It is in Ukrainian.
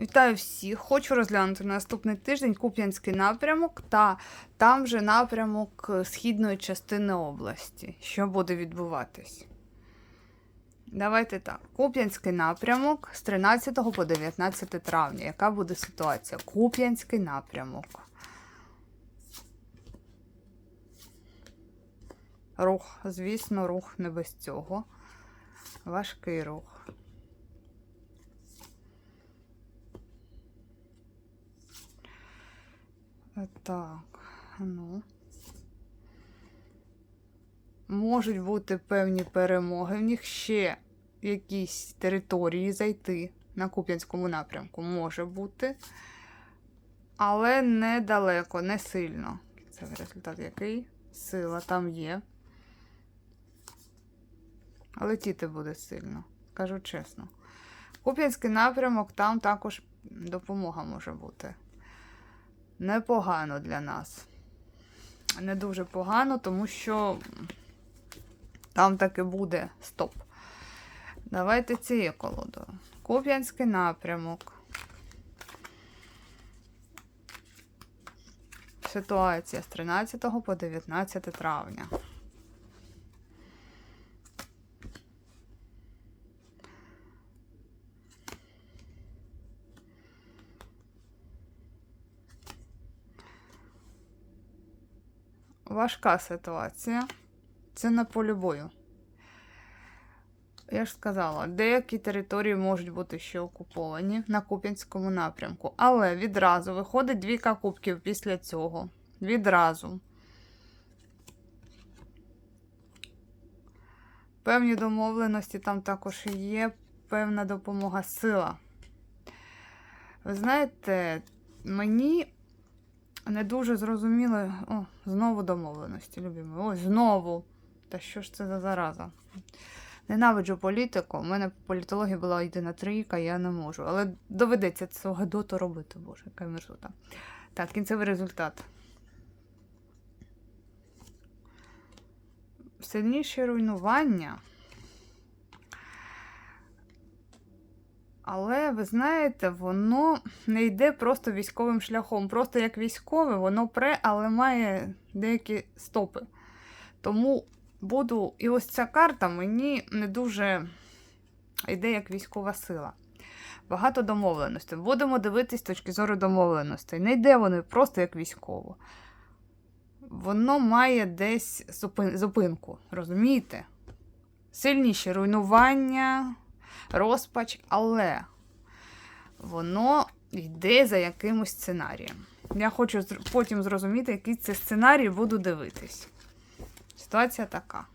Вітаю всіх! Хочу розглянути на наступний тиждень Куп'янський напрямок та там же напрямок е, східної частини області. Що буде відбуватись? Давайте так. Куп'янський напрямок з 13 по 19 травня. Яка буде ситуація? Куп'янський напрямок. Рух, звісно, рух не без цього. Важкий рух. Так, ну. Можуть бути певні перемоги. В них ще якісь території зайти на Куп'янському напрямку. Може бути. Але недалеко, не сильно. Це результат який? Сила там є. Летіти буде сильно, кажу чесно. Куп'янський напрямок, там також допомога може бути непогано для нас. Не дуже погано, тому що там таки буде стоп. Давайте цією колодою. Куп'янський напрямок. Ситуація з 13 по 19 травня. Важка ситуація. Це на полі бою. Я ж сказала, деякі території можуть бути ще окуповані на Куп'янському напрямку. Але відразу виходить двійка кубків після цього. Відразу. Певні домовленості там також є, певна допомога сила. Ви знаєте, мені не дуже зрозуміло. О, знову домовленості, любимо. Ось знову. Та що ж це за зараза? Ненавиджу політику. У мене по політології була єдина трійка, я не можу. Але доведеться цього Гедоту робити, боже, яка мерзота. Так, кінцевий результат. Сильніше руйнування. Але ви знаєте, воно не йде просто військовим шляхом. Просто як військове, воно пре, але має деякі стопи. Тому буду. І ось ця карта мені не дуже йде як військова сила. Багато домовленостей. Будемо дивитись з точки зору домовленостей. Не йде вони просто як військово. Воно має десь зупин- зупинку, розумієте? Сильніші руйнування, розпач, але воно йде за якимось сценарієм. Я хочу потім зрозуміти, який це сценарій буду дивитись. Ситуація така.